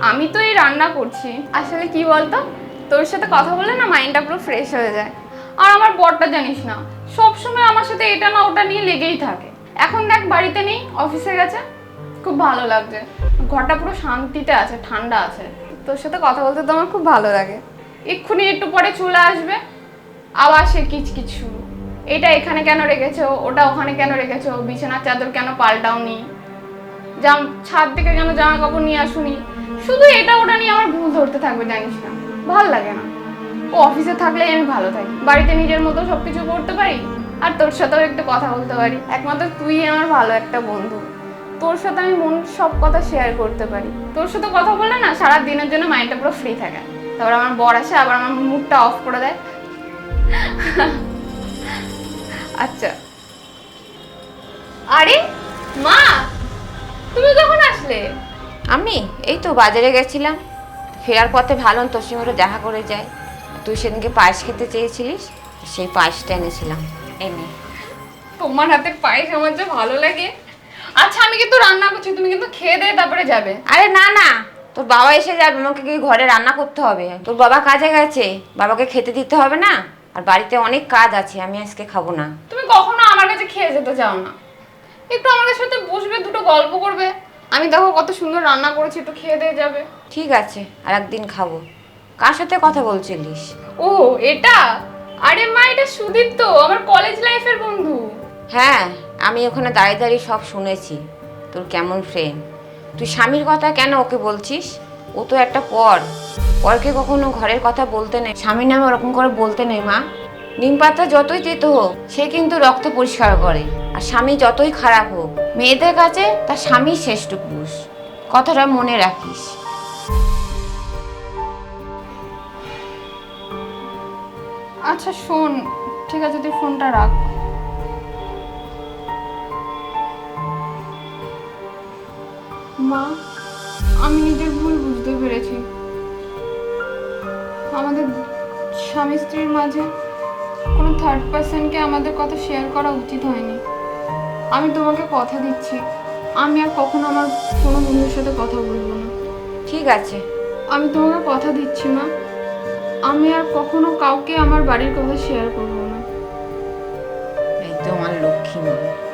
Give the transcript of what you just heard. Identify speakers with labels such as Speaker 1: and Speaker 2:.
Speaker 1: আমি তো এই রান্না করছি। আসলে কি বলতো? তোর সাথে কথা বলে না মাইন্ডটা পুরো ফ্রেশ হয়ে যায়। আর আমার বরটা জানিস না সব সময় আমার সাথে এটা না ওটা নিয়ে লেগেই থাকে। এখন দেখ বাড়িতে নেই অফিসে গেছে। খুব ভালো লাগছে। ঘরটা পুরো শান্তিতে আছে, ঠান্ডা আছে। তোর সাথে কথা বলতে তো আমার খুব ভালো লাগে। এক্ষুনি একটু পরে চলে আসবে। আবার সে শুরু। এটা এখানে কেন রেখেছো? ওটা ওখানে কেন রেখেছো? বিছানার চাদর কেন পাল্টাওনি? জাম ছাদ থেকে কেন জামা কাপড় নিয়ে আসুনি? শুধু এটা ওটা নিয়ে আমার ভুল ধরতে থাকবে, জানিস না। ভালো লাগে না। ও অফিসে থাকলেই আমি ভালো থাকি। বাড়িতে নিজের মতো সব কিছু করতে পারি, আর তোর সাথেও একটু কথা বলতে পারি। একমাত্র তুই আমার ভালো একটা বন্ধু। তোর সাথে আমি মন সব কথা শেয়ার করতে পারি। তোর সাথে কথা বললে না, সারা দিনের জন্য মাইন্ডটা পুরো ফ্রি থাকে। তারপর আমার বর আসে, আবার আমার মুডটা অফ করে দেয়। আচ্ছা। আরে, মা, তুমি কখন আসলে?
Speaker 2: আমি? এই তো বাজারে গেছিলাম। ফেরার পথে ভালো তোর সঙ্গে দেখা করে যায় তুই সেদিনকে পায়েস খেতে চেয়েছিলিস? সেই পায়েসটা এনেছিলাম। এনে
Speaker 1: তোমার হাতের পায়েস আমার যে ভালো লাগে। আচ্ছা আমি কিন্তু রান্না করছি তুমি কিন্তু খেয়ে দিয়ে তারপরে যাবে।
Speaker 2: আরে না না। তোর বাবা এসে যাবে আমাকে কি ঘরে রান্না করতে হবে। তোর বাবা কাজে গেছে বাবাকে খেতে দিতে হবে না? আর বাড়িতে অনেক কাজ আছে আমি আজকে খাব না।
Speaker 1: তুমি কখনো আমার কাছে খেয়ে যেতে চাও না। একটু আমাদের সাথে বসবে দুটো গল্প করবে। আমি দেখো কত সুন্দর রান্না করেছি একটু খেয়ে দিয়ে যাবে।
Speaker 2: ঠিক আছে আর একদিন খাব। কার সাথে কথা বলছিলিস?
Speaker 1: ও এটা? আরে মা এটা সুদীপ তো আমার কলেজ লাইফের বন্ধু।
Speaker 2: হ্যাঁ আমি ওখানে দাঁড়িয়ে দাঁড়িয়ে সব শুনেছি তোর কেমন ফ্রেন্ড তুই স্বামীর কথা কেন ওকে বলছিস? ও তো একটা পর। পরকে কখনো ঘরের কথা বলতে নেই। স্বামীর নামে ওরকম করে বলতে নেই মা। নিম পাতা যতই তেতো হোক সে কিন্তু রক্ত পরিষ্কার করে। আর স্বামী যতই খারাপ হোক মেয়েদের কাছে তার স্বামী শ্রেষ্ঠ পুরুষ। কথাটা মনে রাখিস।
Speaker 1: আচ্ছা শোন। ঠিক আছে, তুই ফোনটা রাখ। মা, আমি নিজের ভুল বুঝতে পেরেছি। আমাদের স্বামী স্ত্রীর মাঝে কোনো থার্ড পার্সনকে আমাদের কথা শেয়ার করা উচিত হয়নি। আমি তোমাকে কথা দিচ্ছি। আমি আর কখনো আমার কোনো বন্ধুর সাথে কথা বলব না।
Speaker 2: ঠিক আছে।
Speaker 1: আমি তোমাকে কথা দিচ্ছি মা। আমি আর কখনো কাউকে আমার বাড়ির কথা শেয়ার করব না।
Speaker 2: এই তো আমার লক্ষ্মী মা।